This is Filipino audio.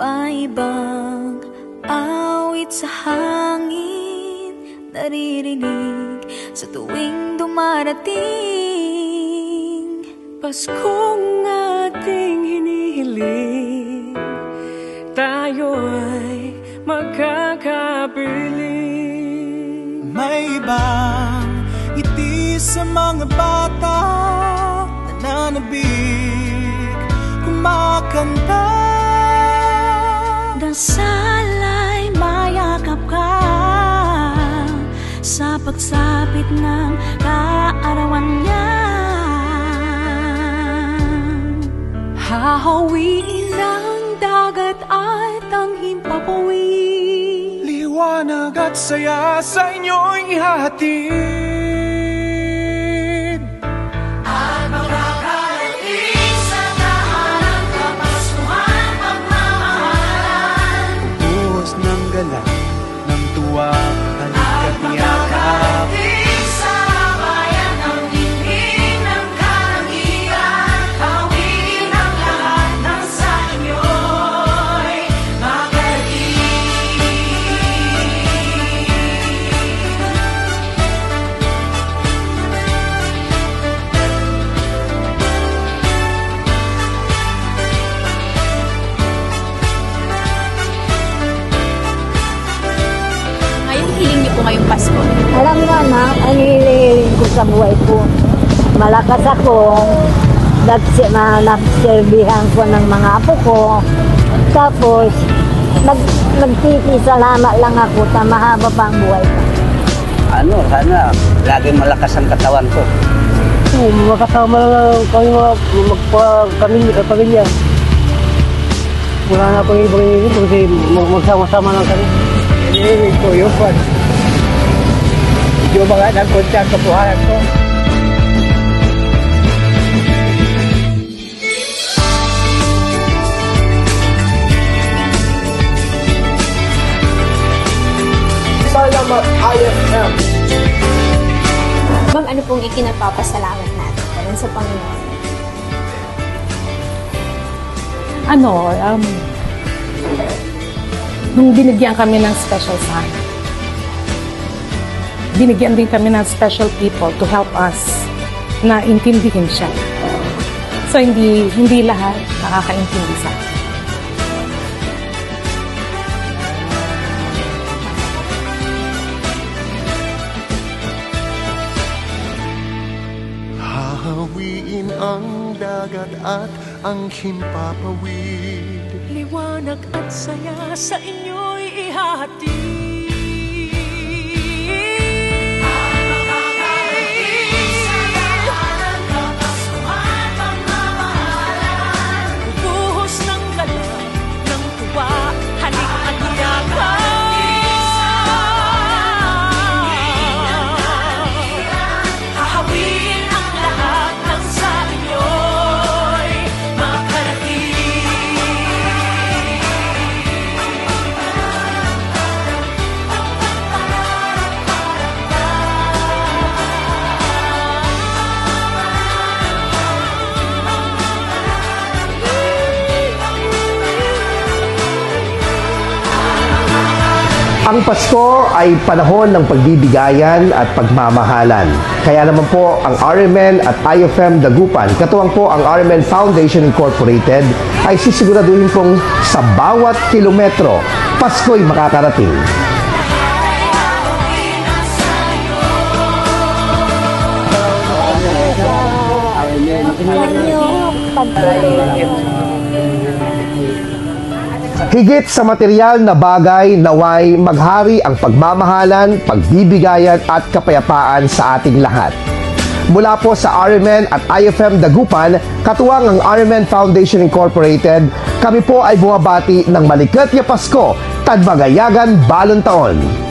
bang awit sa hangin Naririnig sa tuwing dumarating. Paskong ating hinihiling Tayo ay magkakapiling May ibang ngiti sa mga bata Nananabik, kumakanta Dasalay mayakap ka Sa pagsapit ng kaarawan niya. Hahawiin ng dagat at ang himpapawid Liwanag at saya sa inyo'y ihahatid Po ngayong Pasko. Alam mo na, ang hinihiling ko sa buhay ko. Malakas akong nagsi, na, nagserbihan ko ng mga apo ko. Tapos, nag, nagkikisalamat lang ako sa mahaba pa ang buhay ko. ano, sana laging malakas ang katawan ko. makasama lang kami mga magpamilya, pamilya. Wala na pang ibang iniisip kasi mag- magsama-sama lang kami. Iniinig ko yun. Yung mga nagpunta ang kabuhayan ko. Ma'am, ano pong ikinapapasalamat natin pa sa Panginoon? ano, um, nung binigyan kami ng special son, binigyan din kami ng special people to help us na intindihin siya. So, hindi, hindi lahat nakakaintindi sa akin. Hahawiin ang dagat at ang himpapawid Liwanag at saya sa inyo'y ihahatid Ang Pasko ay panahon ng pagbibigayan at pagmamahalan. Kaya naman po ang RMN at IFM Dagupan, katuwang po ang RMN Foundation Incorporated, ay sisiguraduhin pong sa bawat kilometro, Pasko'y makakarating. Higit sa material na bagay naway maghari ang pagmamahalan, pagbibigayan at kapayapaan sa ating lahat. Mula po sa RMN at IFM Dagupan, katuwang ang RMN Foundation Incorporated, kami po ay bumabati ng Malikot Pasko, Tadmagayagan Balon Taon.